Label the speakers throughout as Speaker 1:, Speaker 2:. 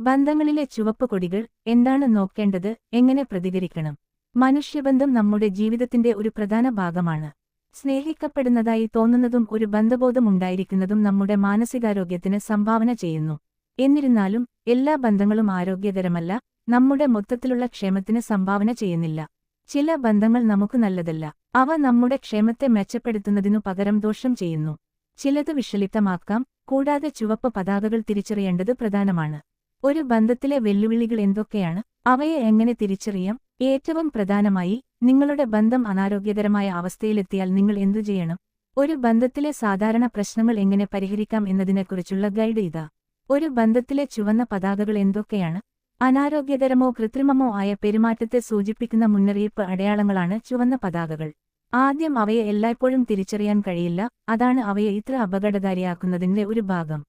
Speaker 1: ബന്ധങ്ങളിലെ ചുവപ്പ് കൊടികൾ എന്താണ് നോക്കേണ്ടത് എങ്ങനെ പ്രതികരിക്കണം? മനുഷ്യബന്ധം നമ്മുടെ ജീവിതത്തിന്റെ ഒരു പ്രധാന ഭാഗമാണ്. സ്നേഹിക്കപ്പെടുന്നതായി തോന്നുന്നതും ഒരു ബന്ധബോധമുണ്ടായിരിക്കുന്നതും നമ്മുടെ മാനസികാരോഗ്യത്തിന് സംഭാവന ചെയ്യുന്നു. എന്നിരുന്നാലും എല്ലാ ബന്ധങ്ങളും ആരോഗ്യകരമല്ല നമ്മുടെ മൊത്തത്തിലുള്ള ക്ഷേമത്തിന് സംഭാവന ചെയ്യുന്നില്ല. ചില ബന്ധങ്ങൾ നമുക്ക് നല്ലതല്ല അവ നമ്മുടെ ക്ഷേമത്തെ മെച്ചപ്പെടുത്തുന്നതിനു പകരം ദോഷം ചെയ്യുന്നു. ചിലത് വിഷലിപ്തമാക്കാം കൂടാതെ ചുവപ്പ് പതാകകൾ തിരിച്ചറിയേണ്ടത് പ്രധാനമാണ്. ഒരു ബന്ധത്തിലെ വെല്ലുവിളികൾ എന്തൊക്കെയാണ്? അവയെ എങ്ങനെ തിരിച്ചറിയാം? ഏറ്റവും പ്രധാനമായി നിങ്ങളുടെ ബന്ധം അനാരോഗ്യകരമായ അവസ്ഥയിലെത്തിയാൽ നിങ്ങൾ എന്തു ചെയ്യണം? ഒരു ബന്ധത്തിലെ സാധാരണ പ്രശ്നങ്ങൾ എങ്ങനെ പരിഹരിക്കാം എന്നതിനെക്കുറിച്ചുള്ള ഗൈഡ് ഇതാ. ഒരു ബന്ധത്തിലെ ചുവന്ന പതാകകൾ എന്തൊക്കെയാണ്? അനാരോഗ്യകരമോ കൃത്രിമമോ ആയ പെരുമാറ്റത്തെ സൂചിപ്പിക്കുന്ന മുന്നറിയിപ്പ് അടയാളങ്ങളാണ് ചുവന്ന പതാകകൾ. ആദ്യം അവയെ എല്ലായ്പ്പോഴും തിരിച്ചറിയാൻ കഴിയില്ല അതാണ് അവയെ ഇത്ര അപകടകാരിയാക്കുന്നതിന്റെ ഒരു ഭാഗം.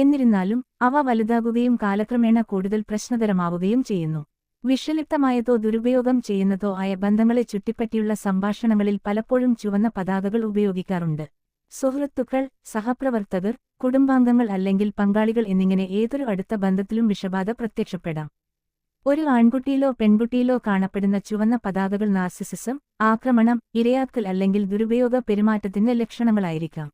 Speaker 1: എന്നിരുന്നാലും അവ വലുതാകുകയും കാലക്രമേണ കൂടുതൽ പ്രശ്നതരമാവുകയും ചെയ്യുന്നു. വിഷലിപ്തമായതോ ദുരുപയോഗം ചെയ്യുന്നതോ ആയ ബന്ധങ്ങളെ ചുറ്റിപ്പറ്റിയുള്ള സംഭാഷണങ്ങളിൽ പലപ്പോഴും ചുവന്ന പതാകകൾ ഉപയോഗിക്കാറുണ്ട്. സുഹൃത്തുക്കൾ സഹപ്രവർത്തകർ കുടുംബാംഗങ്ങൾ അല്ലെങ്കിൽ പങ്കാളികൾ എന്നിങ്ങനെ ഏതൊരു അടുത്ത ബന്ധത്തിലും വിഷബാധ പ്രത്യക്ഷപ്പെടാം. ഒരു ആൺകുട്ടിയിലോ പെൺകുട്ടിയിലോ കാണപ്പെടുന്ന ചുവന്ന പതാകകൾ നാർസിസിസം ആക്രമണം ഇരയാക്കൽ അല്ലെങ്കിൽ ദുരുപയോഗ പെരുമാറ്റത്തിന്റെ ലക്ഷണങ്ങളായിരിക്കാം.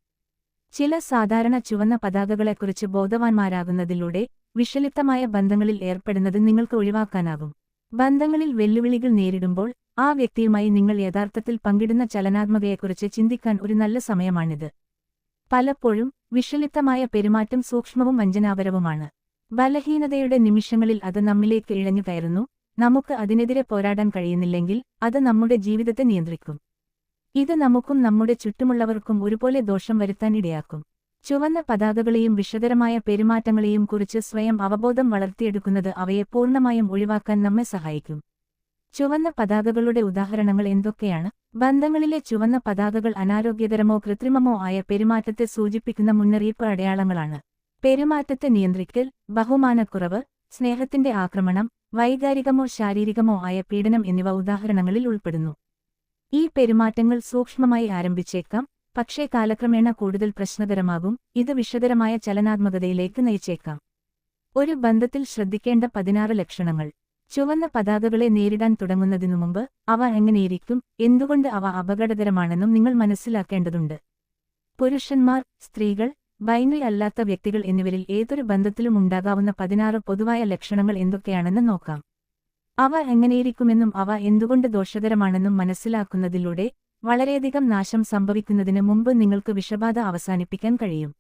Speaker 1: ചില സാധാരണ ചുവന്ന പതാകകളെക്കുറിച്ച് ബോധവാന്മാരാകുന്നതിലൂടെ വിഷലിപ്തമായ ബന്ധങ്ങളിൽ ഏർപ്പെടുന്നത് നിങ്ങൾക്ക് ഒഴിവാക്കാനാകും. ബന്ധങ്ങളിൽ വെല്ലുവിളികൾ നേരിടുമ്പോൾ ആ വ്യക്തിയുമായി നിങ്ങൾ യഥാർത്ഥത്തിൽ പങ്കിടുന്ന ചലനാത്മകയെക്കുറിച്ച് ചിന്തിക്കാൻ ഒരു നല്ല സമയമാണിത്. പലപ്പോഴും വിഷലിപ്തമായ പെരുമാറ്റം സൂക്ഷ്മവും വഞ്ചനാപരവുമാണ്. ബലഹീനതയുടെ നിമിഷങ്ങളിൽ അത് നമ്മിലേക്ക് ഇഴഞ്ഞു കയറുന്നു നമുക്ക് അതിനെതിരെ പോരാടാൻ കഴിയുന്നില്ലെങ്കിൽ അത് നമ്മുടെ ജീവിതത്തെ നിയന്ത്രിക്കും. ഇത് നമുക്കും നമ്മുടെ ചുറ്റുമുള്ളവർക്കും ഒരുപോലെ ദോഷം വരുത്താനിടയാക്കും ചുവന്ന പതാകകളെയും വിഷകരമായ പെരുമാറ്റങ്ങളെയും കുറിച്ച് സ്വയം അവബോധം വളർത്തിയെടുക്കുന്നത് അവയെ പൂർണമായും ഒഴിവാക്കാൻ നമ്മെ സഹായിക്കും. ചുവന്ന പതാകകളുടെ ഉദാഹരണങ്ങൾ എന്തൊക്കെയാണ്? ബന്ധങ്ങളിലെ ചുവന്ന പതാകകൾ അനാരോഗ്യകരമോ കൃത്രിമമോ ആയ പെരുമാറ്റത്തെ സൂചിപ്പിക്കുന്ന മുന്നറിയിപ്പ് അടയാളങ്ങളാണ്. പെരുമാറ്റത്തെ നിയന്ത്രിക്കൽ ബഹുമാനക്കുറവ് സ്നേഹത്തിന്റെ ആക്രമണം വൈകാരികമോ ശാരീരികമോ ആയ പീഡനം എന്നിവ ഉദാഹരണങ്ങളിൽ ഉൾപ്പെടുന്നു. ഈ പെരുമാറ്റങ്ങൾ സൂക്ഷ്മമായി ആരംഭിച്ചേക്കാം പക്ഷേ കാലക്രമേണ കൂടുതൽ പ്രശ്നകരമാകും ഇത് വിഷകരമായ ചലനാത്മകതയിലേക്ക് നയിച്ചേക്കാം. ഒരു ബന്ധത്തിൽ ശ്രദ്ധിക്കേണ്ട പതിനാറ് ലക്ഷണങ്ങൾ. ചുവന്ന പതാകകളെ നേരിടാൻ തുടങ്ങുന്നതിനു മുമ്പ് അവ എങ്ങനെയിരിക്കും എന്തുകൊണ്ട് അവ അപകടകരമാണെന്നും നിങ്ങൾ മനസ്സിലാക്കേണ്ടതുണ്ട്. പുരുഷന്മാർ സ്ത്രീകൾ ബൈനറി അല്ലാത്ത വ്യക്തികൾ എന്നിവരിൽ ഏതൊരു ബന്ധത്തിലും ഉണ്ടാകാവുന്ന പതിനാറ് പൊതുവായ ലക്ഷണങ്ങൾ എന്തൊക്കെയാണെന്ന് നോക്കാം. അവ എങ്ങനെയിരിക്കുമെന്നും അവ എന്തുകൊണ്ട് ദോഷകരമാണെന്നും മനസ്സിലാക്കുന്നതിലൂടെ വളരെയധികം നാശം സംഭവിക്കുന്നതിന് മുമ്പ് നിങ്ങൾക്ക് വിഷബാധ അവസാനിപ്പിക്കാൻ കഴിയും.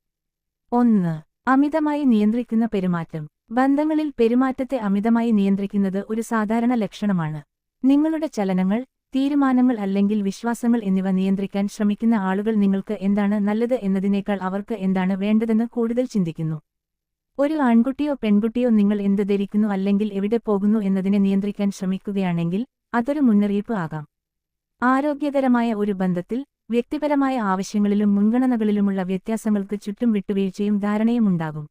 Speaker 1: ഒന്ന് അമിതമായി നിയന്ത്രിക്കുന്ന പെരുമാറ്റം. ബന്ധങ്ങളിൽ പെരുമാറ്റത്തെ അമിതമായി നിയന്ത്രിക്കുന്നത് ഒരു സാധാരണ ലക്ഷണമാണ്. നിങ്ങളുടെ ചലനങ്ങൾ തീരുമാനങ്ങൾ അല്ലെങ്കിൽ വിശ്വാസങ്ങൾ എന്നിവ നിയന്ത്രിക്കാൻ ശ്രമിക്കുന്ന ആളുകൾ നിങ്ങൾക്ക് എന്താണ് നല്ലത് എന്നതിനേക്കാൾ അവർക്ക് എന്താണ് വേണ്ടതെന്ന് കൂടുതൽ ചിന്തിക്കുന്നു. ഒരു ആൺകുട്ടിയോ പെൺകുട്ടിയോ നിങ്ങൾ എന്ത് ധരിക്കുന്നു അല്ലെങ്കിൽ എവിടെ പോകുന്നു എന്നതിനെ നിയന്ത്രിക്കാൻ ശ്രമിക്കുകയാണെങ്കിൽ അതൊരു മുന്നറിയിപ്പ് ആകാം. ആരോഗ്യകരമായ ഒരു ബന്ധത്തിൽ വ്യക്തിപരമായ ആവശ്യങ്ങളിലും മുൻഗണനകളിലുമുള്ള വ്യത്യാസങ്ങൾക്ക് ചുറ്റും വിട്ടുവീഴ്ചയും ധാരണയും ഉണ്ടാകും.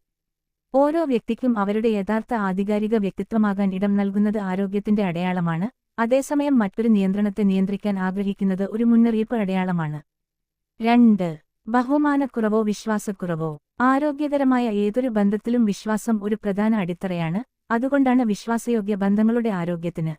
Speaker 1: ഓരോ വ്യക്തിക്കും അവരുടെ യഥാർത്ഥ ആധികാരിക വ്യക്തിത്വമാകാൻ ഇടം നൽകുന്നത് ആരോഗ്യത്തിന്റെ അടയാളമാണ്. അതേസമയം മറ്റൊരു നിയന്ത്രണത്തെ നിയന്ത്രിക്കാൻ ആഗ്രഹിക്കുന്നത് ഒരു മുന്നറിയിപ്പ് അടയാളമാണ്. രണ്ട് ബഹുമാനക്കുറവോ വിശ്വാസക്കുറവോ? ആരോഗ്യകരമായ ഏതൊരു ബന്ധത്തിലും വിശ്വാസം ഒരു പ്രധാന അടിത്തറയാണ്. അതുകൊണ്ടാണ് വിശ്വാസയോഗ്യ ബന്ധങ്ങളുടെ ആരോഗ്യത്തിന്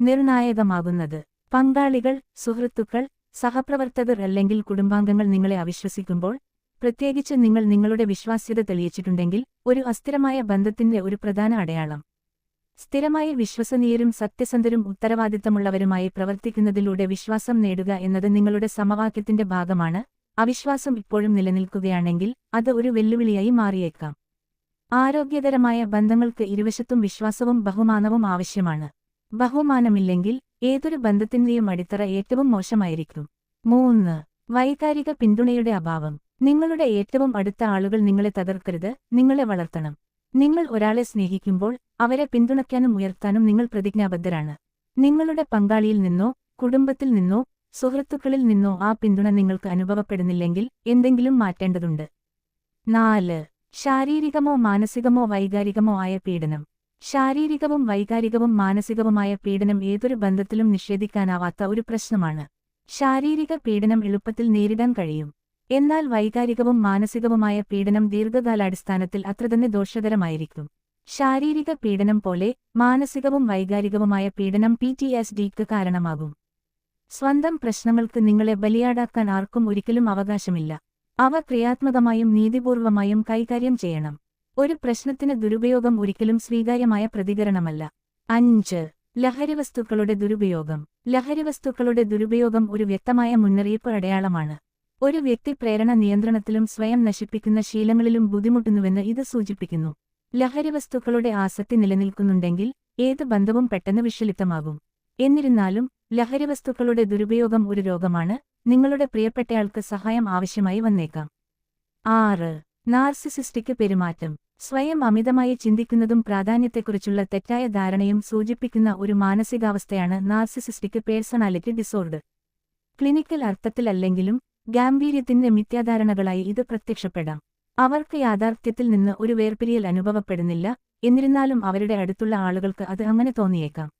Speaker 1: നിർണായകമാകുന്നത്. പങ്കാളികൾ സുഹൃത്തുക്കൾ സഹപ്രവർത്തകർ അല്ലെങ്കിൽ കുടുംബാംഗങ്ങൾ നിങ്ങളെ അവിശ്വസിക്കുമ്പോൾ പ്രത്യേകിച്ച് നിങ്ങൾ നിങ്ങളുടെ വിശ്വാസ്യത തെളിയിച്ചിട്ടുണ്ടെങ്കിൽ ഒരു അസ്ഥിരമായ ബന്ധത്തിന്റെ ഒരു പ്രധാന അടയാളം. സ്ഥിരമായി വിശ്വസനീയരും സത്യസന്ധരും ഉത്തരവാദിത്തമുള്ളവരുമായി പ്രവർത്തിക്കുന്നതിലൂടെ വിശ്വാസം നേടുക എന്നത് നിങ്ങളുടെ സമവാക്യത്തിന്റെ ഭാഗമാണ്. അവിശ്വാസം ഇപ്പോഴും നിലനിൽക്കുകയാണെങ്കിൽ അത് ഒരു വെല്ലുവിളിയായി മാറിയേക്കാം. ആരോഗ്യകരമായ ബന്ധങ്ങൾക്ക് ഇരുവശത്തും വിശ്വാസവും ബഹുമാനവും ആവശ്യമാണ്. ബഹുമാനമില്ലെങ്കിൽ ഏതൊരു ബന്ധത്തിന്റെയും അടിത്തറ ഏറ്റവും മോശമായിരിക്കും. മൂന്ന്. വൈകാരിക പിന്തുണയുടെ അഭാവം. നിങ്ങളുടെ ഏറ്റവും അടുത്ത ആളുകൾ നിങ്ങളെ തകർക്കരുത് നിങ്ങളെ വളർത്തണം. നിങ്ങൾ ഒരാളെ സ്നേഹിക്കുമ്പോൾ അവരെ പിന്തുണയ്ക്കാനും ഉയർത്താനും നിങ്ങൾ പ്രതിജ്ഞാബദ്ധരാണ്. നിങ്ങളുടെ പങ്കാളിയിൽ നിന്നോ കുടുംബത്തിൽ നിന്നോ സുഹൃത്തുക്കളിൽ നിന്നോ ആ പിന്തുണ നിങ്ങൾക്ക് അനുഭവപ്പെടുന്നില്ലെങ്കിൽ എന്തെങ്കിലും മാറ്റേണ്ടതുണ്ട്. നാല്. ശാരീരികമോ മാനസികമോ വൈകാരികമോ ആയ പീഡനം. ശാരീരികവും വൈകാരികവും മാനസികവുമായ പീഡനം ഏതൊരു ബന്ധത്തിലും നിഷേധിക്കാനാവാത്ത ഒരു പ്രശ്നമാണ്. ശാരീരിക പീഡനം എളുപ്പത്തിൽ നേരിടാൻ കഴിയും. എന്നാൽ വൈകാരികവും മാനസികവുമായ പീഡനം ദീർഘകാലാടിസ്ഥാനത്തിൽ അത്രതന്നെ ദോഷകരമായിരിക്കും. ശാരീരിക പീഡനം പോലെ മാനസികവും വൈകാരികവുമായ പീഡനം പി ടി എസ് ഡിക്ക് കാരണമാകും. സ്വന്തം പ്രശ്നങ്ങൾക്ക് നിങ്ങളെ ബലിയാടാക്കാൻ ആർക്കും ഒരിക്കലും അവകാശമില്ല. അവ ക്രിയാത്മകമായും നീതിപൂർവമായും കൈകാര്യം ചെയ്യണം. ഒരു പ്രശ്നത്തിന് ദുരുപയോഗം ഒരിക്കലും സ്വീകാര്യമായ പ്രതികരണമല്ല. അഞ്ച്. ലഹരിവസ്തുക്കളുടെ ദുരുപയോഗം. ലഹരിവസ്തുക്കളുടെ ദുരുപയോഗം ഒരു വ്യക്തമായ മുന്നറിയിപ്പ് അടയാളമാണ്. ഒരു വ്യക്തി പ്രേരണ നിയന്ത്രണത്തിലും സ്വയം നശിപ്പിക്കുന്ന ശീലങ്ങളിലും ബുദ്ധിമുട്ടുന്നുവെന്ന് ഇത് സൂചിപ്പിക്കുന്നു. ലഹരി വസ്തുക്കളുടെ ആസക്തി നിലനിൽക്കുന്നുണ്ടെങ്കിൽ ഏത് ബന്ധവും പെട്ടെന്ന് വിഷലിപ്തമാകും. എന്നിരുന്നാലും ലഹരി വസ്തുക്കളുടെ ദുരുപയോഗം ഒരു രോഗമാണ്. നിങ്ങളുടെ പ്രിയപ്പെട്ടയാൾക്ക് സഹായം ആവശ്യമായി വന്നേക്കാം. ആറ്. നാർസിസിസ്റ്റിക് പെരുമാറ്റം. സ്വയം അമിതമായി ചിന്തിക്കുന്നതും പ്രാധാന്യത്തെക്കുറിച്ചുള്ള തെറ്റായ ധാരണയും സൂചിപ്പിക്കുന്ന ഒരു മാനസികാവസ്ഥയാണ് നാർസിസിസ്റ്റിക് പേഴ്സണാലിറ്റി ഡിസോർഡർ. ക്ലിനിക്കൽ അർത്ഥത്തിലല്ലെങ്കിലും ഗാംഭീര്യത്തിന്റെ മിഥ്യാധാരണകളായി ഇത് പ്രത്യക്ഷപ്പെടാം. അവർക്ക് യാഥാർത്ഥ്യത്തിൽ നിന്ന് ഒരു വേർപിരിയൽ അനുഭവപ്പെടുന്നില്ല. എന്നിരുന്നാലും അവരുടെ അടുത്തുള്ള ആളുകൾക്ക് അത് അങ്ങനെ തോന്നിയേക്കാം.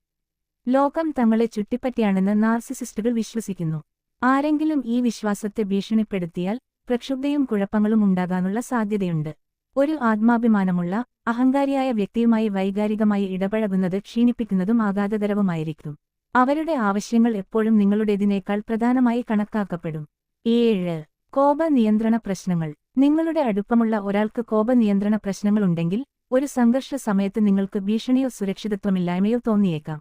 Speaker 1: ലോകം തങ്ങളെ ചുറ്റിപ്പറ്റിയാണെന്ന് നാർസിസിസ്റ്റുകൾ വിശ്വസിക്കുന്നു. ആരെങ്കിലും ഈ വിശ്വാസത്തെ ഭീഷണിപ്പെടുത്തിയാൽ പ്രക്ഷുബ്ധയും കുഴപ്പങ്ങളും ഉണ്ടാകാനുള്ള സാധ്യതയുണ്ട്. ഒരു ആത്മാഭിമാനമുള്ള അഹങ്കാരിയായ വ്യക്തിയുമായി വൈകാരികമായി ഇടപഴകുന്നത് ക്ഷീണിപ്പിക്കുന്നതും ആഘാതകരവുമായിരിക്കും. അവരുടെ ആവശ്യങ്ങൾ എപ്പോഴും നിങ്ങളുടേതിനേക്കാൾ പ്രധാനമായി കണക്കാക്കപ്പെടും. ഏഴ്. കോപ നിയന്ത്രണ പ്രശ്നങ്ങൾ. നിങ്ങളുടെ അടുപ്പമുള്ള ഒരാൾക്ക് കോപ നിയന്ത്രണ പ്രശ്നങ്ങളുണ്ടെങ്കിൽ ഒരു സംഘർഷ സമയത്ത് നിങ്ങൾക്ക് ഭീഷണിയോ സുരക്ഷിതത്വമില്ലായ്മയോ തോന്നിയേക്കാം.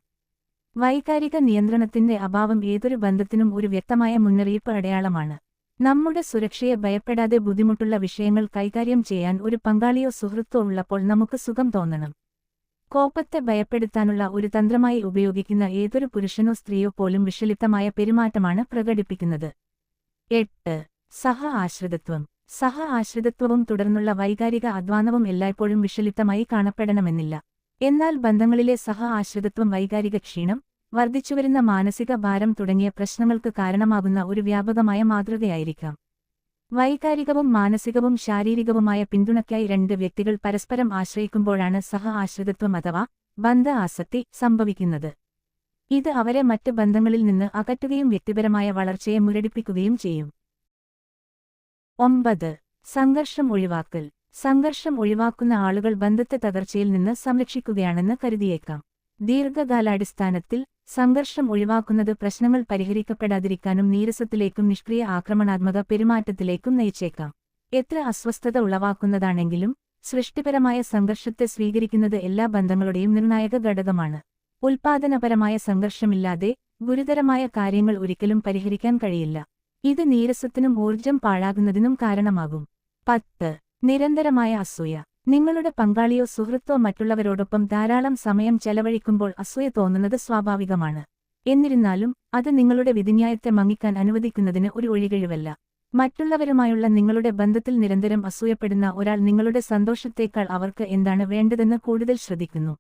Speaker 1: വൈകാരിക നിയന്ത്രണത്തിന്റെ അഭാവം ഏതൊരു ബന്ധത്തിനും ഒരു വ്യക്തമായ മുന്നറിയിപ്പ് അടയാളമാണ്. നമ്മുടെ സുരക്ഷയെ ഭയപ്പെടാതെ ബുദ്ധിമുട്ടുള്ള വിഷയങ്ങൾ കൈകാര്യം ചെയ്യാൻ ഒരു പങ്കാളിയോ സുഹൃത്തോ ഉള്ളപ്പോൾ നമുക്ക് സുഖം തോന്നണം. കോപത്തെ ഭയപ്പെടുത്താനുള്ള ഒരു തന്ത്രമായി ഉപയോഗിക്കുന്ന ഏതൊരു പുരുഷനോ സ്ത്രീയോ പോലും വിഷലിപ്തമായ പെരുമാറ്റമാണ് പ്രകടിപ്പിക്കുന്നത്. എട്ട്. സഹ ആശ്രിതത്വം. സഹ ആശ്രിതത്വവും തുടർന്നുള്ള വൈകാരിക അധ്വാനവും എല്ലായ്പ്പോഴും വിഷലിപ്തമായി കാണപ്പെടണമെന്നില്ല. എന്നാൽ ബന്ധങ്ങളിലെ സഹ ആശ്രിതത്വം വൈകാരിക ക്ഷീണം വർദ്ധിച്ചുവരുന്ന മാനസിക ഭാരം തുടങ്ങിയ പ്രശ്നങ്ങൾക്ക് കാരണമാകുന്ന ഒരു വ്യാപകമായ മാതൃകയായിരിക്കാം. വൈകാരികവും മാനസികവും ശാരീരികവുമായ പിന്തുണയ്ക്കായി രണ്ട് വ്യക്തികൾ പരസ്പരം ആശ്രയിക്കുമ്പോഴാണ് സഹ ആശ്രിതത്വം അഥവാ ബന്ധ ആസക്തി സംഭവിക്കുന്നത്. ഇത് അവരെ മറ്റ് ബന്ധങ്ങളിൽ നിന്ന് അകറ്റുകയും വ്യക്തിപരമായ വളർച്ചയെ മുരടിപ്പിക്കുകയും ചെയ്യും. ഒമ്പത്. സംഘർഷം ഒഴിവാക്കൽ. സംഘർഷം ഒഴിവാക്കുന്ന ആളുകൾ ബന്ധത്തെ തകർച്ചയിൽ നിന്ന് സംരക്ഷിക്കുകയാണെന്ന് കരുതിയേക്കാം. ദീർഘകാലാടിസ്ഥാനത്തിൽ സംഘർഷം ഒഴിവാക്കുന്നത് പ്രശ്നങ്ങൾ പരിഹരിക്കപ്പെടാതിരിക്കാനും നീരസത്തിലേക്കും നിഷ്ക്രിയ ആക്രമണാത്മക പെരുമാറ്റത്തിലേക്കും നയിച്ചേക്കാം. എത്ര അസ്വസ്ഥത ഉളവാക്കുന്നതാണെങ്കിലും സൃഷ്ടിപരമായ സംഘർഷത്തെ സ്വീകരിക്കുന്നത് എല്ലാ ബന്ധങ്ങളുടെയും നിർണായക ഘടകമാണ്. ഉൽപാദനപരമായ സംഘർഷമില്ലാതെ ഗുരുതരമായ കാര്യങ്ങൾ ഒരിക്കലും പരിഹരിക്കാൻ കഴിയില്ല. ഇത് നീരസത്തിനും ഊർജം പാഴാകുന്നതിനും കാരണമാകും. പത്ത്. നിരന്തരമായ അസൂയ. നിങ്ങളുടെ പങ്കാളിയോ സുഹൃത്തോ മറ്റുള്ളവരോടൊപ്പം ധാരാളം സമയം ചെലവഴിക്കുമ്പോൾ അസൂയ തോന്നുന്നത് സ്വാഭാവികമാണ്. എന്നിരുന്നാലും അത് നിങ്ങളുടെ വിധിന്യായത്തെ മങ്ങിക്കാൻ അനുവദിക്കുന്നതിന് ഒരു ഒഴികഴിവല്ല. മറ്റുള്ളവരുമായുള്ള നിങ്ങളുടെ ബന്ധത്തിൽ നിരന്തരം അസൂയപ്പെടുന്ന ഒരാൾ നിങ്ങളുടെ സന്തോഷത്തേക്കാൾ അവർക്ക് എന്താണ് വേണ്ടതെന്ന് കൂടുതൽ ശ്രദ്ധിക്കുന്നു.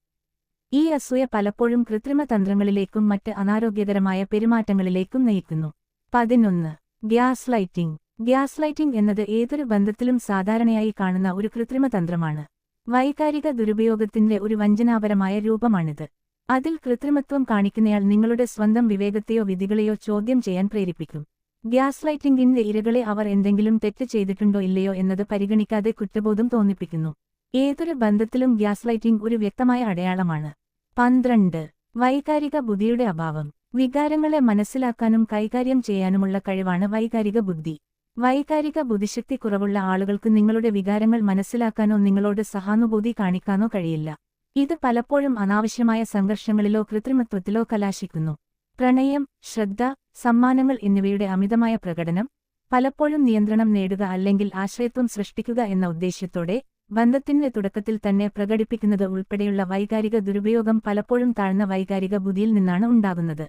Speaker 1: ഈ അസൂയ പലപ്പോഴും കൃത്രിമ തന്ത്രങ്ങളിലേക്കും മറ്റ് അനാരോഗ്യകരമായ പെരുമാറ്റങ്ങളിലേക്കും നയിക്കുന്നു. പതിനൊന്ന്. ഗ്യാസ് ലൈറ്റിംഗ് ഗ്യാസ് ലൈറ്റിംഗ് എന്നത് ഏതൊരു ബന്ധത്തിലും സാധാരണയായി കാണുന്ന ഒരു കൃത്രിമ തന്ത്രമാണ്. വൈകാരിക ദുരുപയോഗത്തിന്റെ ഒരു വഞ്ചനാപരമായ രൂപമാണിത്. അതിൽ കൃത്രിമത്വം കാണിക്കുന്നയാൾ നിങ്ങളുടെ സ്വന്തം വിവേകത്തെയോ വിധികളെയോ ചോദ്യം ചെയ്യാൻ പ്രേരിപ്പിക്കും. ഗ്യാസ് ലൈറ്റിംഗിന്റെ ഇരകളെ അവർ എന്തെങ്കിലും തെറ്റ് ചെയ്തിട്ടുണ്ടോ ഇല്ലയോ എന്നത് പരിഗണിക്കാതെ കുറ്റബോധം തോന്നിപ്പിക്കുന്നു. ഏതൊരു ബന്ധത്തിലും ഗ്യാസ് ലൈറ്റിംഗ് ഒരു വ്യക്തമായ അടയാളമാണ്. പന്ത്രണ്ട്. വൈകാരിക ബുദ്ധിയുടെ അഭാവം. വികാരങ്ങളെ മനസ്സിലാക്കാനും കൈകാര്യം ചെയ്യാനുമുള്ള കഴിവാണ് വൈകാരിക ബുദ്ധി. വൈകാരിക ബുദ്ധിശക്തി കുറവുള്ള ആളുകൾക്ക് നിങ്ങളുടെ വികാരങ്ങൾ മനസ്സിലാക്കാനോ നിങ്ങളോട് സഹാനുഭൂതി കാണിക്കാനോ കഴിയില്ല. ഇത് പലപ്പോഴും അനാവശ്യമായ സംഘർഷങ്ങളിലോ കൃത്രിമത്വത്തിലോ കലാശിക്കുന്നു. പ്രണയം ശ്രദ്ധ സമ്മാനങ്ങൾ എന്നിവയുടെ അമിതമായ പ്രകടനം പലപ്പോഴും നിയന്ത്രണം നേടുക അല്ലെങ്കിൽ ആശ്രയത്വം സൃഷ്ടിക്കുക എന്ന ഉദ്ദേശ്യത്തോടെ ബന്ധത്തിന്റെ തുടക്കത്തിൽ തന്നെ പ്രകടിപ്പിക്കുന്നത് ഉൾപ്പെടെയുള്ള വൈകാരിക ദുരുപയോഗം പലപ്പോഴും താഴ്ന്ന വൈകാരിക ബുദ്ധിയിൽ നിന്നാണ് ഉണ്ടാകുന്നത്.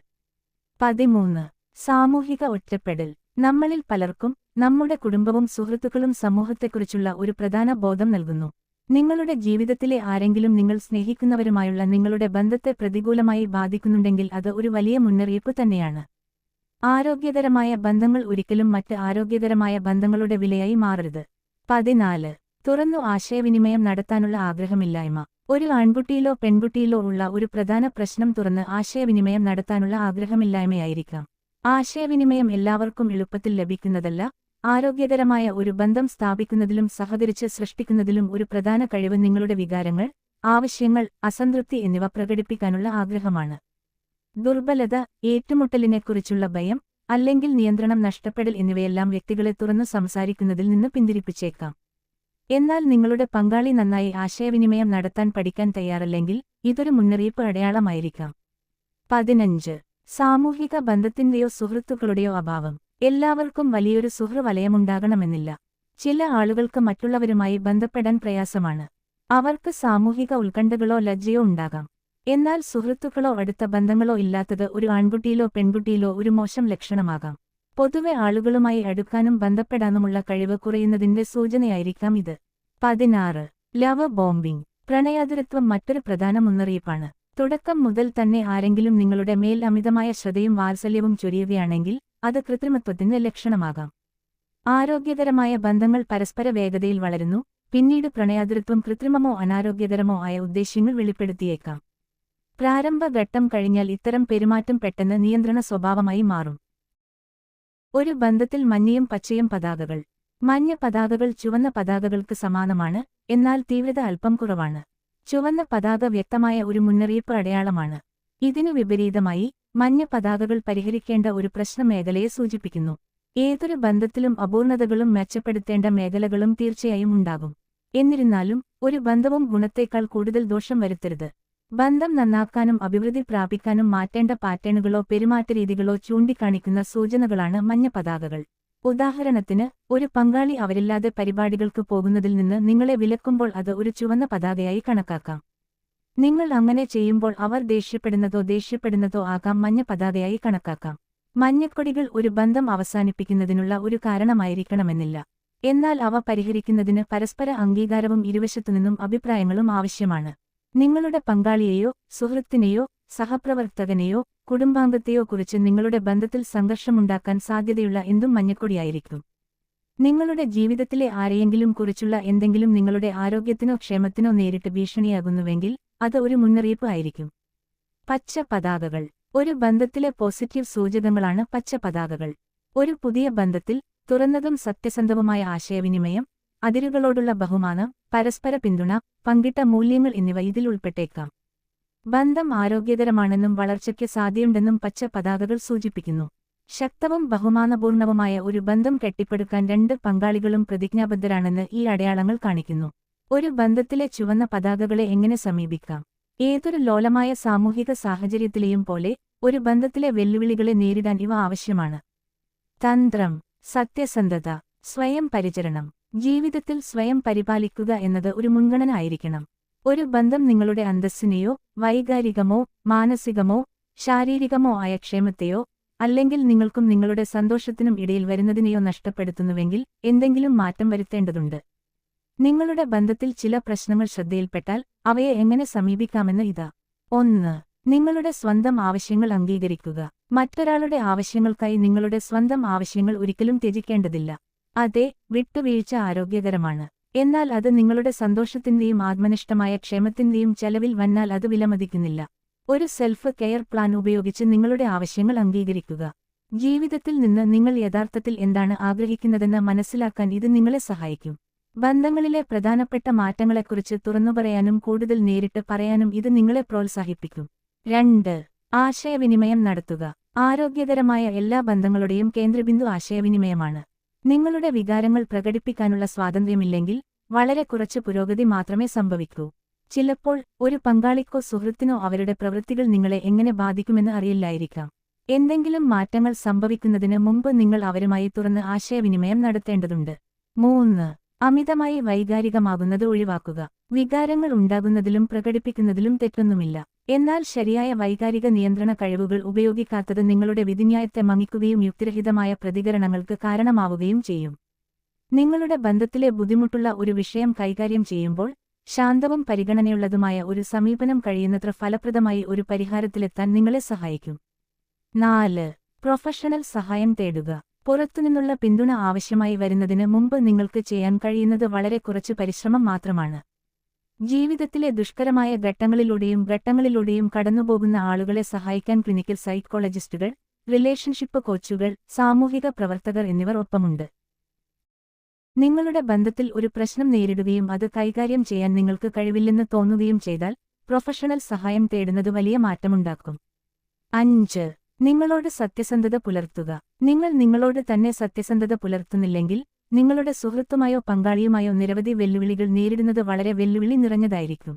Speaker 1: പതിമൂന്ന്. സാമൂഹിക ഒറ്റപ്പെടൽ. നമ്മളിൽ പലർക്കും നമ്മുടെ കുടുംബവും സുഹൃത്തുക്കളും സമൂഹത്തെക്കുറിച്ചുള്ള ഒരു പ്രധാന ബോധം നൽകുന്നു. നിങ്ങളുടെ ജീവിതത്തിലെ ആരെങ്കിലും നിങ്ങൾ സ്നേഹിക്കുന്നവരുമായുള്ള നിങ്ങളുടെ ബന്ധത്തെ പ്രതികൂലമായി ബാധിക്കുന്നുണ്ടെങ്കിൽ അത് ഒരു വലിയ മുന്നറിയിപ്പ് തന്നെയാണ്. ആരോഗ്യകരമായ ബന്ധങ്ങൾ ഒരിക്കലും മറ്റ് ആരോഗ്യകരമായ ബന്ധങ്ങളുടെ വിലയായി മാറരുത്. പതിനാല്. തുറന്നു ആശയവിനിമയം നടത്താനുള്ള ആഗ്രഹമില്ലായ്മ. ഒരു ആൺകുട്ടിയിലോ പെൺകുട്ടിയിലോ ഉള്ള ഒരു പ്രധാന പ്രശ്നം തുറന്ന് ആശയവിനിമയം നടത്താനുള്ള ആഗ്രഹമില്ലായ്മയായിരിക്കാം. ആശയവിനിമയം എല്ലാവർക്കും എളുപ്പത്തിൽ ലഭിക്കുന്നതല്ല ആരോഗ്യകരമായ ഒരു ബന്ധം സ്ഥാപിക്കുന്നതിലും സഹകരിച്ച് സൃഷ്ടിക്കുന്നതിലും ഒരു പ്രധാന കഴിവ് നിങ്ങളുടെ വികാരങ്ങൾ ആവശ്യങ്ങൾ അസംതൃപ്തി എന്നിവ പ്രകടിപ്പിക്കാനുള്ള ആഗ്രഹമാണ്. ദുർബലത ഏറ്റുമുട്ടലിനെക്കുറിച്ചുള്ള ഭയം അല്ലെങ്കിൽ നിയന്ത്രണം നഷ്ടപ്പെടൽ എന്നിവയെല്ലാം വ്യക്തികളെ തുറന്നു സംസാരിക്കുന്നതിൽ നിന്ന് പിന്തിരിപ്പിച്ചേക്കാം. എന്നാൽ നിങ്ങളുടെ പങ്കാളി നന്നായി ആശയവിനിമയം നടത്താൻ പഠിക്കാൻ തയ്യാറല്ലെങ്കിൽ ഇതൊരു മുന്നറിയിപ്പ് അടയാളമായിരിക്കാം. പതിനഞ്ച്. സാമൂഹിക ബന്ധത്തിന്റെയോ സുഹൃത്തുക്കളുടെയോ അഭാവം. എല്ലാവർക്കും വലിയൊരു സുഹൃവലയമുണ്ടാകണമെന്നില്ല ചില ആളുകൾക്ക് മറ്റുള്ളവരുമായി ബന്ധപ്പെടാൻ പ്രയാസമാണ്. അവർക്ക് സാമൂഹിക ഉത്കണ്ഠകളോ ലജ്ജയോ ഉണ്ടാകാം. എന്നാൽ സുഹൃത്തുക്കളോ അടുത്ത ബന്ധങ്ങളോ ഇല്ലാത്തത് ഒരു ആൺകുട്ടിയിലോ പെൺകുട്ടിയിലോ ഒരു മോശം ലക്ഷണമാകാം. പൊതുവെ ആളുകളുമായി അടുക്കാനും ബന്ധപ്പെടാനുമുള്ള കഴിവ് കുറയുന്നതിന്റെ സൂചനയായിരിക്കാം ഇത്. പതിനാറ്. Love bombing. പ്രണയാതുരത്വം മറ്റൊരു പ്രധാന മുന്നറിയിപ്പാണ്. തുടക്കം മുതൽ തന്നെ ആരെങ്കിലും നിങ്ങളുടെ മേൽ അമിതമായ ശ്രദ്ധയും വാത്സല്യവും ചൊരിയുകയാണെങ്കിൽ അത് കൃത്രിമത്വത്തിന്റെ ലക്ഷണമാകാം. ആരോഗ്യകരമായ ബന്ധങ്ങൾ പരസ്പര വേഗതയിൽ വളരുന്നു. പിന്നീട് പ്രണയാതുരത്വം കൃത്രിമമോ അനാരോഗ്യകരമോ ആയ ഉദ്ദേശ്യങ്ങൾ വെളിപ്പെടുത്തിയേക്കാം. പ്രാരംഭഘട്ടം കഴിഞ്ഞാൽ ഇത്തരം പെരുമാറ്റം പെട്ടെന്ന് നിയന്ത്രണ സ്വഭാവമായി മാറും. ഒരു ബന്ധത്തിൽ മഞ്ഞയും പച്ചയും പതാകകൾ. മഞ്ഞ പതാകകൾ ചുവന്ന പതാകകൾക്ക് സമാനമാണ് എന്നാൽ തീവ്രത അല്പം കുറവാണ്. ചുവന്ന പതാക വ്യക്തമായ ഒരു മുന്നറിയിപ്പ് അടയാളമാണ്. ഇതിനു വിപരീതമായി മഞ്ഞ പതാകകൾ പരിഹരിക്കേണ്ട ഒരു പ്രശ്ന മേഖലയെ സൂചിപ്പിക്കുന്നു. ഏതൊരു ബന്ധത്തിലും അപൂർണതകളും മെച്ചപ്പെടുത്തേണ്ട മേഖലകളും തീർച്ചയായും ഉണ്ടാകും. എന്നിരുന്നാലും ഒരു ബന്ധവും ഗുണത്തേക്കാൾ കൂടുതൽ ദോഷം വരുത്തരുത്. ബന്ധം നന്നാക്കാനും അഭിവൃദ്ധി പ്രാപിക്കാനും മാറ്റേണ്ട പാറ്റേണുകളോ പെരുമാറ്റരീതികളോ ചൂണ്ടിക്കാണിക്കുന്ന സൂചനകളാണ് മഞ്ഞ പതാകകൾ. ഉദാഹരണത്തിന് ഒരു പങ്കാളി അവരില്ലാതെ പരിപാടികൾക്ക് പോകുന്നതിൽ നിന്ന് നിങ്ങളെ വിലക്കുമ്പോൾ അത് ഒരു ചുവന്ന പതാകയായി കണക്കാക്കാം. നിങ്ങൾ അങ്ങനെ ചെയ്യുമ്പോൾ അവർ ദേഷ്യപ്പെടുന്നതോ ദേഷ്യപ്പെടുന്നതോ ആകാം മഞ്ഞ പതാകയായി കണക്കാക്കാം. മഞ്ഞക്കൊടികൾ ഒരു ബന്ധം അവസാനിപ്പിക്കുന്നതിനുള്ള ഒരു കാരണമായിരിക്കണമെന്നില്ല. എന്നാൽ അവ പരിഹരിക്കുന്നതിന് പരസ്പര അംഗീകാരവും ഇരുവശത്തുനിന്നും അഭിപ്രായങ്ങളും ആവശ്യമാണ്. നിങ്ങളുടെ പങ്കാളിയെയോ സുഹൃത്തിനെയോ സഹപ്രവർത്തകനെയോ കുടുംബാംഗത്തെയോ കുറിച്ച് നിങ്ങളുടെ ബന്ധത്തിൽ സംഘർഷമുണ്ടാക്കാൻ സാധ്യതയുള്ള എന്തും മഞ്ഞക്കൊടിയായിരിക്കും. നിങ്ങളുടെ ജീവിതത്തിലെ ആരെയെങ്കിലും കുറിച്ചുള്ള എന്തെങ്കിലും നിങ്ങളുടെ ആരോഗ്യത്തിനോ ക്ഷേമത്തിനോ നേരിട്ട് ഭീഷണിയാകുന്നുവെങ്കിൽ അത് ഒരു മുന്നറിയിപ്പ് ആയിരിക്കും. പച്ച പതാകകൾ. ഒരു ബന്ധത്തിലെ പോസിറ്റീവ് സൂചകങ്ങളാണ് പച്ച പതാകകൾ. ഒരു പുതിയ ബന്ധത്തിൽ തുറന്നതും സത്യസന്ധവുമായ ആശയവിനിമയം അതിരുകളോടുള്ള ബഹുമാനം പരസ്പര പിന്തുണ പങ്കിട്ട മൂല്യങ്ങൾ എന്നിവ ഇതിൽ ഉൾപ്പെട്ടേക്കാം. ബന്ധം ആരോഗ്യകരമാണെന്നും വളർച്ചയ്ക്ക് സാധ്യമുണ്ടെന്നും പച്ച പതാകകൾ സൂചിപ്പിക്കുന്നു. ശക്തവും ബഹുമാനപൂർണവുമായ ഒരു ബന്ധം കെട്ടിപ്പടുക്കാൻ രണ്ട് പങ്കാളികളും പ്രതിജ്ഞാബദ്ധരാണെന്ന് ഈ അടയാളങ്ങൾ കാണിക്കുന്നു. ഒരു ബന്ധത്തിലെ ചുവന്ന പതാകകളെ എങ്ങനെ സമീപിക്കാം? ഏതൊരു ലോലമായ സാമൂഹിക സാഹചര്യത്തിലെയും പോലെ ഒരു ബന്ധത്തിലെ വെല്ലുവിളികളെ നേരിടാൻ ഇവ ആവശ്യമാണ്. തന്ത്രം സത്യസന്ധത സ്വയം പരിചരണം. ജീവിതത്തിൽ സ്വയം പരിപാലിക്കുക എന്നത് ഒരു മുൻഗണന ആയിരിക്കണം ഒരു ബന്ധം നിങ്ങളുടെ അന്തസ്സിനെയോ വൈകാരികമോ മാനസികമോ ശാരീരികമോ ആയ ക്ഷേമത്തെയോ അല്ലെങ്കിൽ നിങ്ങൾക്കും നിങ്ങളുടെ സന്തോഷത്തിനും ഇടയിൽ വരുന്നതിനെയോ നഷ്ടപ്പെടുത്തുന്നുവെങ്കിൽ എന്തെങ്കിലും മാറ്റം വരുത്തേണ്ടതുണ്ട്. നിങ്ങളുടെ ബന്ധത്തിൽ ചില പ്രശ്നങ്ങൾ ശ്രദ്ധയിൽപ്പെട്ടാൽ അവയെ എങ്ങനെ സമീപിക്കാമെന്ന് ഇതാ. ഒന്ന് നിങ്ങളുടെ സ്വന്തം ആവശ്യങ്ങൾ അംഗീകരിക്കുക. മറ്റൊരാളുടെ ആവശ്യങ്ങൾക്കായി നിങ്ങളുടെ സ്വന്തം ആവശ്യങ്ങൾ ഒരിക്കലും ത്യജിക്കേണ്ടതില്ല. അതെ വിട്ടുവീഴ്ച ആരോഗ്യകരമാണ്. എന്നാൽ അത് നിങ്ങളുടെ സന്തോഷത്തിന്റെയും ആത്മനിഷ്ഠമായ ക്ഷേമത്തിന്റെയും ചെലവിൽ വന്നാൽ അത് വിലമതിക്കുന്നില്ല. ഒരു സെൽഫ് കെയർ പ്ലാൻ ഉപയോഗിച്ച് നിങ്ങളുടെ ആവശ്യങ്ങൾ അംഗീകരിക്കുക. ജീവിതത്തിൽ നിന്ന് നിങ്ങൾ യഥാർത്ഥത്തിൽ എന്താണ് ആഗ്രഹിക്കുന്നതെന്ന് മനസ്സിലാക്കാൻ ഇത് നിങ്ങളെ സഹായിക്കും. ബന്ധങ്ങളിലെ പ്രധാനപ്പെട്ട മാറ്റങ്ങളെക്കുറിച്ച് തുറന്നുപറയാനും കൂടുതൽ നേരിട്ട് പറയാനും ഇത് നിങ്ങളെ പ്രോത്സാഹിപ്പിക്കും. രണ്ട് ആശയവിനിമയം നടത്തുക. ആരോഗ്യകരമായ എല്ലാ ബന്ധങ്ങളുടെയും കേന്ദ്രബിന്ദു ആശയവിനിമയമാണ്. നിങ്ങളുടെ വികാരങ്ങൾ പ്രകടിപ്പിക്കാനുള്ള സ്വാതന്ത്ര്യമില്ലെങ്കിൽ വളരെ കുറച്ച് പുരോഗതി മാത്രമേ സംഭവിക്കൂ. ചിലപ്പോൾ ഒരു പങ്കാളിക്കോ സുഹൃത്തിനോ അവരുടെ പ്രവൃത്തികൾ നിങ്ങളെ എങ്ങനെ ബാധിക്കുമെന്ന് അറിയില്ലായിരിക്കാം. എന്തെങ്കിലും മാറ്റങ്ങൾ സംഭവിക്കുന്നതിന് മുമ്പ് നിങ്ങൾ അവരുമായി തുറന്ന് ആശയവിനിമയം നടത്തേണ്ടതുണ്ട്. മൂന്ന് അമിതമായി വൈകാരികമാകുന്നത് ഒഴിവാക്കുക. വികാരങ്ങൾ ഉണ്ടാകുന്നതിലും പ്രകടിപ്പിക്കുന്നതിലും തെറ്റൊന്നുമില്ല. എന്നാൽ ശരിയായ വൈകാരിക നിയന്ത്രണ കഴിവുകൾ ഉപയോഗിക്കാത്തത് നിങ്ങളുടെ വിധിന്യായത്തെ മങ്ങിക്കുകയും യുക്തിരഹിതമായ പ്രതികരണങ്ങൾക്ക് കാരണമാവുകയും ചെയ്യും. നിങ്ങളുടെ ബന്ധത്തിലെ ബുദ്ധിമുട്ടുള്ള ഒരു വിഷയം കൈകാര്യം ചെയ്യുമ്പോൾ ശാന്തവും പരിഗണനയുള്ളതുമായ ഒരു സമീപനം കഴിയുന്നത്ര ഫലപ്രദമായി ഒരു പരിഹാരത്തിലെത്താൻ നിങ്ങളെ സഹായിക്കും. നാല് പ്രൊഫഷണൽ സഹായം തേടുക. പുറത്തുനിന്നുള്ള പിന്തുണ ആവശ്യമായി വരുന്നതിന് മുമ്പ് നിങ്ങൾക്ക് ചെയ്യാൻ കഴിയുന്നത് വളരെ കുറച്ച് പരിശ്രമം മാത്രമാണ്. ജീവിതത്തിലെ ദുഷ്കരമായ ഘട്ടങ്ങളിലൂടെയും ഘട്ടങ്ങളിലൂടെയും കടന്നുപോകുന്ന ആളുകളെ സഹായിക്കാൻ ക്ലിനിക്കൽ സൈക്കോളജിസ്റ്റുകൾ റിലേഷൻഷിപ്പ് കോച്ചുകൾ സാമൂഹിക പ്രവർത്തകർ എന്നിവർ ഒപ്പമുണ്ട്. നിങ്ങളുടെ ബന്ധത്തിൽ ഒരു പ്രശ്നം നേരിടുകയും അത് കൈകാര്യം ചെയ്യാൻ നിങ്ങൾക്ക് കഴിവില്ലെന്ന് തോന്നുകയും ചെയ്താൽ പ്രൊഫഷണൽ സഹായം തേടുന്നത് വലിയ മാറ്റമുണ്ടാക്കും. അഞ്ച് നിങ്ങളോട് സത്യസന്ധത പുലർത്തുക. നിങ്ങൾ നിങ്ങളോട് തന്നെ സത്യസന്ധത പുലർത്തുന്നില്ലെങ്കിൽ നിങ്ങളുടെ സുഹൃത്തുമായോ പങ്കാളിയുമായോ നിരവധി വെല്ലുവിളികൾ നേരിടുന്നത് വളരെ വെല്ലുവിളി നിറഞ്ഞതായിരിക്കും.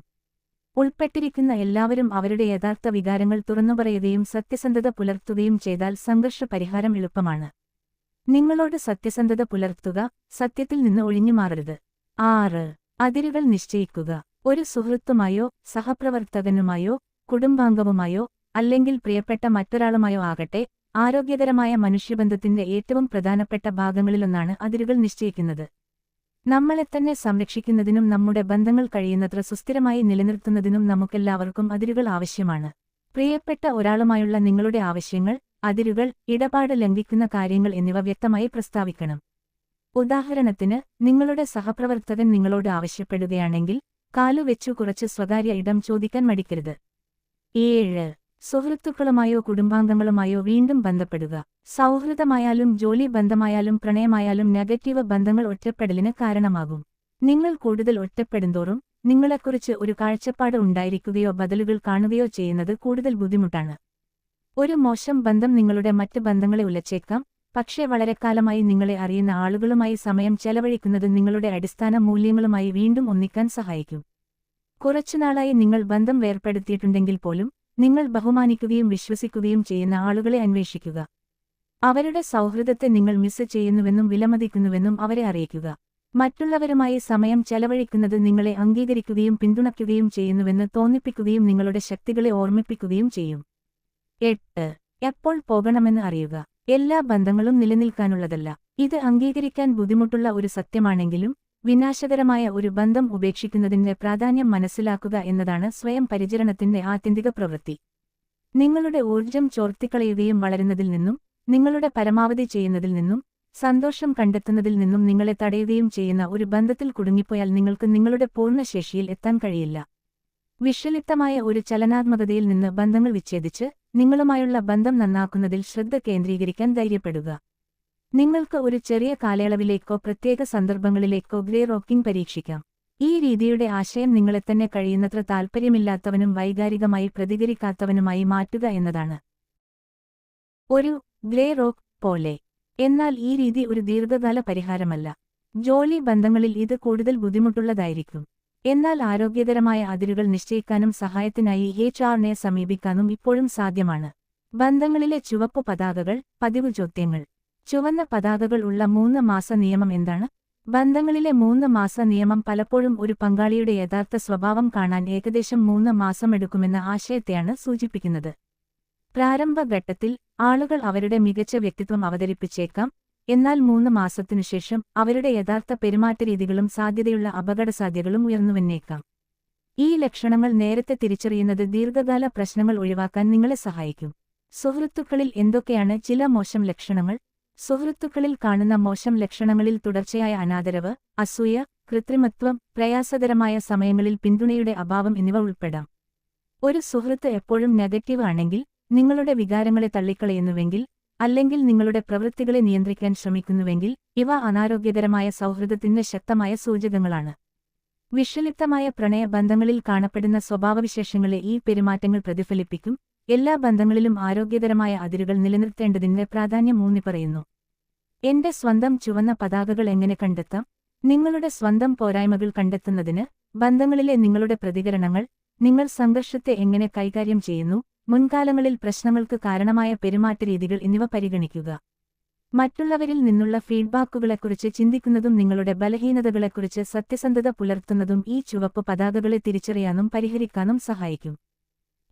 Speaker 1: ഉൾപ്പെട്ടിരിക്കുന്ന എല്ലാവരും അവരുടെ യഥാർത്ഥ വികാരങ്ങൾ തുറന്നുപറയുകയും സത്യസന്ധത പുലർത്തുകയും ചെയ്താൽ സംഘർഷ പരിഹാരം എളുപ്പമാണ്. നിങ്ങളോട് സത്യസന്ധത പുലർത്തുക സത്യത്തിൽ നിന്ന് ഒഴിഞ്ഞുമാറരുത് ആറ്. അതിരുകൾ നിശ്ചയിക്കുക. ഒരു സുഹൃത്തുമായോ സഹപ്രവർത്തകനുമായോ കുടുംബാംഗവുമായോ അല്ലെങ്കിൽ പ്രിയപ്പെട്ട മറ്റൊരാളുമായോ ആകട്ടെ ആരോഗ്യകരമായ മനുഷ്യബന്ധത്തിന്റെ ഏറ്റവും പ്രധാനപ്പെട്ട ഭാഗങ്ങളിലൊന്നാണ് അതിരുകൾ നിശ്ചയിക്കുന്നത്. നമ്മളെ തന്നെ സംരക്ഷിക്കുന്നതിനും നമ്മുടെ ബന്ധങ്ങൾ കഴിയുന്നത്ര സുസ്ഥിരമായി നിലനിർത്തുന്നതിനും നമുക്കെല്ലാവർക്കും അതിരുകൾ ആവശ്യമാണ്. പ്രിയപ്പെട്ട ഒരാളുമായുള്ള നിങ്ങളുടെ ആവശ്യങ്ങൾ അതിരുകൾ ഇടപാട് ലംഘിക്കുന്ന കാര്യങ്ങൾ എന്നിവ വ്യക്തമായി പ്രസ്താവിക്കണം. ഉദാഹരണത്തിന് നിങ്ങളുടെ സഹപ്രവർത്തകൻ നിങ്ങളോട് ആവശ്യപ്പെടുകയാണെങ്കിൽ കാലുവെച്ചു കുറച്ച് സ്വകാര്യ ഇടം ചോദിക്കാൻ മടിക്കരുത്. ഏഴ് സുഹൃത്തുക്കളുമായോ കുടുംബാംഗങ്ങളുമായോ വീണ്ടും ബന്ധപ്പെടുക. സൗഹൃദമായാലും ജോലി ബന്ധമായാലും പ്രണയമായാലും നെഗറ്റീവ് ബന്ധങ്ങൾ ഒറ്റപ്പെടലിന് കാരണമാകും. നിങ്ങൾ കൂടുതൽ ഒറ്റപ്പെടുന്തോറും നിങ്ങളെക്കുറിച്ച് ഒരു കാഴ്ചപ്പാട് ഉണ്ടായിരിക്കുകയോ ബദലുകൾ കാണുകയോ ചെയ്യുന്നത് കൂടുതൽ ബുദ്ധിമുട്ടാണ്. ഒരു മോശം ബന്ധം നിങ്ങളുടെ മറ്റ് ബന്ധങ്ങളെ ഉലച്ചേക്കാം. പക്ഷേ വളരെക്കാലമായി നിങ്ങളെ അറിയുന്ന ആളുകളുമായി സമയം ചെലവഴിക്കുന്നത് നിങ്ങളുടെ അടിസ്ഥാന മൂല്യങ്ങളുമായി വീണ്ടും ഒന്നിക്കാൻ സഹായിക്കും. കുറച്ചുനാളായി നിങ്ങൾ ബന്ധം വേർപ്പെടുത്തിയിട്ടുണ്ടെങ്കിൽ പോലും നിങ്ങൾ ബഹുമാനിക്കുകയും വിശ്വസിക്കുകയും ചെയ്യുന്ന ആളുകളെ അന്വേഷിക്കുക. അവരുടെ സൗഹൃദത്തെ നിങ്ങൾ മിസ് ചെയ്യുന്നുവെന്നും വിലമതിക്കുന്നുവെന്നും അവരെ അറിയിക്കുക. മറ്റുള്ളവരുമായി സമയം ചെലവഴിക്കുന്നത് നിങ്ങളെ അംഗീകരിക്കുകയും പിന്തുണയ്ക്കുകയും ചെയ്യുന്നുവെന്ന് തോന്നിപ്പിക്കുകയും നിങ്ങളുടെ ശക്തികളെ ഓർമ്മിപ്പിക്കുകയും ചെയ്യും. എട്ട്. എപ്പോൾ പോകണമെന്ന് അറിയുക. എല്ലാ ബന്ധങ്ങളും നിലനിൽക്കാനുള്ളതല്ല. ഇത് അംഗീകരിക്കാൻ ബുദ്ധിമുട്ടുള്ള ഒരു സത്യമാണെങ്കിലും വിനാശകരമായ ഒരു ബന്ധം ഉപേക്ഷിക്കുന്നതിന്റെ പ്രാധാന്യം മനസ്സിലാക്കുക എന്നതാണ് സ്വയം പരിചരണത്തിന്റെ ആത്യന്തിക പ്രവൃത്തി. നിങ്ങളുടെ ഊർജം ചോർത്തിക്കളയുകയും വളരുന്നതിൽ നിന്നും നിങ്ങളുടെ പരമാവധി ചെയ്യുന്നതിൽ നിന്നും സന്തോഷം കണ്ടെത്തുന്നതിൽ നിന്നും നിങ്ങളെ തടയുകയും ചെയ്യുന്ന ഒരു ബന്ധത്തിൽ കുടുങ്ങിപ്പോയാൽ നിങ്ങൾക്ക് നിങ്ങളുടെ പൂർണശേഷിയിൽ എത്താൻ കഴിയില്ല. വിഷലിപ്തമായ ഒരു ചലനാത്മകതയിൽ നിന്ന് ബന്ധങ്ങൾ വിച്ഛേദിച്ച് നിങ്ങളുമായുള്ള ബന്ധം നന്നാക്കുന്നതിൽ ശ്രദ്ധ കേന്ദ്രീകരിക്കാൻ ധൈര്യപ്പെടുക. നിങ്ങൾക്ക് ഒരു ചെറിയ കാലയളവിലേക്കോ പ്രത്യേക സന്ദർഭങ്ങളിലേക്കോ ഗ്രേ റോക്കിംഗ് പരീക്ഷിക്കാം. ഈ രീതിയുടെ ആശയം നിങ്ങളെ തന്നെ കഴിയുന്നത്ര താൽപ്പര്യമില്ലാത്തവനും വൈകാരികമായി പ്രതികരിക്കാത്തവനുമായി മാറ്റുക എന്നതാണ്. ഒരു ഗ്രേ റോക്ക് പോലെ. എന്നാൽ ഈ രീതി ഒരു ദീർഘകാല പരിഹാരമല്ല. ജോലി ബന്ധങ്ങളിൽ ഇത് കൂടുതൽ ബുദ്ധിമുട്ടുള്ളതായിരിക്കും. എന്നാൽ ആരോഗ്യകരമായ അതിരുകൾ നിശ്ചയിക്കാനും സഹായത്തിനായി എച്ച് ആറിനെ സമീപിക്കാനും ഇപ്പോഴും സാധ്യമാണ്. ബന്ധങ്ങളിലെ ചുവപ്പ് പതാകകൾ പതിവ് ചോദ്യങ്ങൾ. ചുവന്ന പതാകകൾ ഉള്ള മൂന്ന് മാസ നിയമം എന്താണ്? ബന്ധങ്ങളിലെ മൂന്ന് മാസ നിയമം പലപ്പോഴും ഒരു പങ്കാളിയുടെ യഥാർത്ഥ സ്വഭാവം കാണാൻ ഏകദേശം മൂന്ന് മാസമെടുക്കുമെന്ന ആശയത്തെയാണ് സൂചിപ്പിക്കുന്നത്. പ്രാരംഭഘട്ടത്തിൽ ആളുകൾ അവരുടെ മികച്ച വ്യക്തിത്വം അവതരിപ്പിച്ചേക്കാം. എന്നാൽ മൂന്ന് മാസത്തിനുശേഷം അവരുടെ യഥാർത്ഥ പെരുമാറ്റരീതികളും സാധ്യതയുള്ള അപകടസാധ്യതകളും ഉയർന്നുവന്നേക്കാം. ഈ ലക്ഷണങ്ങൾ നേരത്തെ തിരിച്ചറിയുന്നത് ദീർഘകാല പ്രശ്നങ്ങൾ ഒഴിവാക്കാൻ നിങ്ങളെ സഹായിക്കും. സുഹൃത്തുക്കളിൽ എന്തൊക്കെയാണ് ചില മോശം ലക്ഷണങ്ങൾ? സുഹൃത്തുക്കളിൽ കാണുന്ന മോശം ലക്ഷണങ്ങളിൽ തുടർച്ചയായ അനാദരവ് അസൂയ കൃത്രിമത്വം പ്രയാസകരമായ സമയങ്ങളിൽ പിന്തുണയുടെ അഭാവം എന്നിവ ഉൾപ്പെടാം. ഒരു സുഹൃത്ത് എപ്പോഴും നെഗറ്റീവ് ആണെങ്കിൽ നിങ്ങളുടെ വികാരങ്ങളെ തള്ളിക്കളയുന്നുവെങ്കിൽ അല്ലെങ്കിൽ നിങ്ങളുടെ പ്രവൃത്തികളെ നിയന്ത്രിക്കാൻ ശ്രമിക്കുന്നുവെങ്കിൽ ഇവ അനാരോഗ്യകരമായ സൗഹൃദത്തിന്റെ ശക്തമായ സൂചകങ്ങളാണ്. വിഷലിപ്തമായ പ്രണയബന്ധങ്ങളിൽ കാണപ്പെടുന്ന സ്വഭാവവിശേഷങ്ങളെ ഈ പെരുമാറ്റങ്ങൾ പ്രതിഫലിപ്പിക്കും. എല്ലാ ബന്ധങ്ങളിലും ആരോഗ്യകരമായ അതിരുകൾ നിലനിർത്തേണ്ടതിന്റെ പ്രാധാന്യം ഊന്നിപ്പറയുന്നു. എന്റെ സ്വന്തം ചുവന്ന പതാകകൾ എങ്ങനെ കണ്ടെത്താം? നിങ്ങളുടെ സ്വന്തം പോരായ്മകൾ കണ്ടെത്തുന്നതിന് ബന്ധങ്ങളിലെ നിങ്ങളുടെ പ്രതികരണങ്ങൾ നിങ്ങൾ സംഘർഷത്തെ എങ്ങനെ കൈകാര്യം ചെയ്യുന്നു മുൻകാലങ്ങളിൽ പ്രശ്നങ്ങൾക്ക് കാരണമായ പെരുമാറ്റരീതികൾ എന്നിവ പരിഗണിക്കുക. മറ്റുള്ളവരിൽ നിന്നുള്ള ഫീഡ്ബാക്കുകളെക്കുറിച്ച് ചിന്തിക്കുന്നതും നിങ്ങളുടെ ബലഹീനതകളെക്കുറിച്ച് സത്യസന്ധത പുലർത്തുന്നതും ഈ ചുവപ്പ് പതാകകളെ തിരിച്ചറിയാനും പരിഹരിക്കാനും സഹായിക്കും.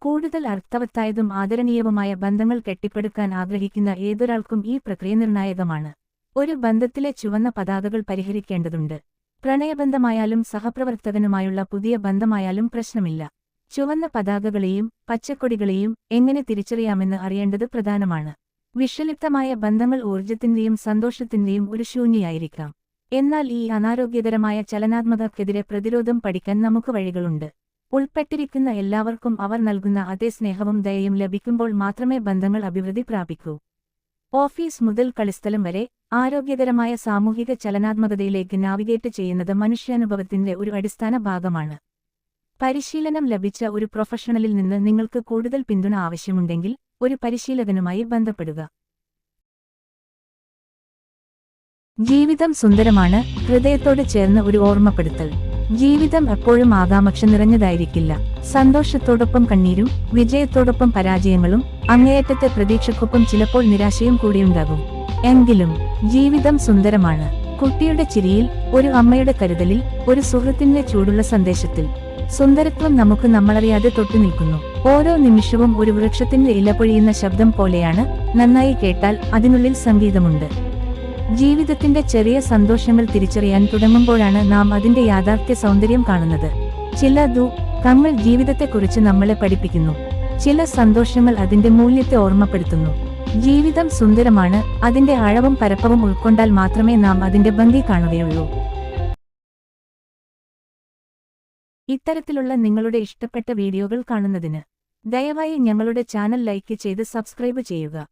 Speaker 1: കൂടുതൽ അർത്ഥവത്തായതും ആദരണീയവുമായ ബന്ധങ്ങൾ കെട്ടിപ്പടുക്കാൻ ആഗ്രഹിക്കുന്ന ഏതൊരാൾക്കും ഈ പ്രക്രിയ നിർണായകമാണ്. ഒരു ബന്ധത്തിലെ ചുവന്ന പതാകകൾ പരിഹരിക്കേണ്ടതുണ്ട്. പ്രണയബന്ധമായാലും സഹപ്രവർത്തകനുമായുള്ള പുതിയ ബന്ധമായാലും പ്രശ്നമില്ല. ചുവന്ന പതാകകളെയും പച്ചക്കൊടികളെയും എങ്ങനെ തിരിച്ചറിയാമെന്ന് അറിയേണ്ടത് പ്രധാനമാണ്. വിഷലിപ്തമായ ബന്ധങ്ങൾ ഊർജത്തിന്റെയും സന്തോഷത്തിന്റെയും ഒരു ശൂന്യയായിരിക്കാം. എന്നാൽ ഈ അനാരോഗ്യകരമായ ചലനാത്മകക്കെതിരെ പ്രതിരോധം പഠിക്കാൻ നമുക്ക് വഴികളുണ്ട്. ഉൾപ്പെട്ടിരിക്കുന്ന എല്ലാവർക്കും അവർ നൽകുന്ന അതേ സ്നേഹവും ദയയും ലഭിക്കുമ്പോൾ മാത്രമേ ബന്ധങ്ങൾ അഭിവൃദ്ധി പ്രാപിക്കൂ. ഓഫീസ് മുതൽ കളിസ്ഥലം വരെ ആരോഗ്യകരമായ സാമൂഹിക ചലനാത്മകതയിലേക്ക് നാവിഗേറ്റ് ചെയ്യുന്നത് മനുഷ്യാനുഭവത്തിന്റെ ഒരു അടിസ്ഥാന ഭാഗമാണ്. പരിശീലനം ലഭിച്ച ഒരു പ്രൊഫഷണലിൽ നിന്ന് നിങ്ങൾക്ക് കൂടുതൽ പിന്തുണ ആവശ്യമുണ്ടെങ്കിൽ ഒരു പരിശീലകനുമായി ബന്ധപ്പെടുക. ജീവിതം സുന്ദരമാണ് ഹൃദയത്തോട് ചേർന്ന് ഒരു ഓർമ്മപ്പെടുത്തൽ. ജീവിതം എപ്പോഴും ആകാംക്ഷ നിറഞ്ഞതായിരിക്കില്ല. സന്തോഷത്തോടൊപ്പം കണ്ണീരും വിജയത്തോടൊപ്പം പരാജയങ്ങളും അങ്ങേയറ്റത്തെ പ്രതീക്ഷക്കൊപ്പം ചിലപ്പോൾ നിരാശയും കൂടിയുണ്ടാകും എങ്കിലും ജീവിതം സുന്ദരമാണ്. കുട്ടിയുടെ ചിരിയിൽ ഒരു അമ്മയുടെ കരുതലിൽ ഒരു സുഹൃത്തിന്റെ ചൂടുള്ള സന്ദേശത്തിൽ. സുന്ദരത്വം നമുക്ക് നമ്മളറിയാതെ തൊട്ടുനിൽക്കുന്നു ഓരോ നിമിഷവും ഒരു വൃക്ഷത്തിന്റെ ഇല പൊഴിയുന്ന ശബ്ദം പോലെയാണ് നന്നായി കേട്ടാൽ അതിനുള്ളിൽ സംഗീതമുണ്ട്. ജീവിതത്തിന്റെ ചെറിയ സന്തോഷങ്ങൾ തിരിച്ചറിയാൻ തുടങ്ങുമ്പോഴാണ് നാം അതിന്റെ യാഥാർത്ഥ്യ സൗന്ദര്യം കാണുന്നത്. ചില ദു കങ്ങൾ ജീവിതത്തെക്കുറിച്ച് നമ്മളെ പഠിപ്പിക്കുന്നു. ചില സന്തോഷങ്ങൾ അതിന്റെ മൂല്യത്തെ ഓർമ്മപ്പെടുത്തുന്നു. ജീവിതം സുന്ദരമാണ് അതിന്റെ അഴവും പരപ്പവും ഉൾക്കൊണ്ടാൽ മാത്രമേ നാം അതിന്റെ ഭംഗി കാണുകയുള്ളൂ. ഇത്തരത്തിലുള്ള നിങ്ങളുടെ ഇഷ്ടപ്പെട്ട വീഡിയോകൾ കാണുന്നതിന് ദയവായി ഞങ്ങളുടെ ചാനൽ ലൈക്ക് ചെയ്ത് സബ്സ്ക്രൈബ് ചെയ്യുക.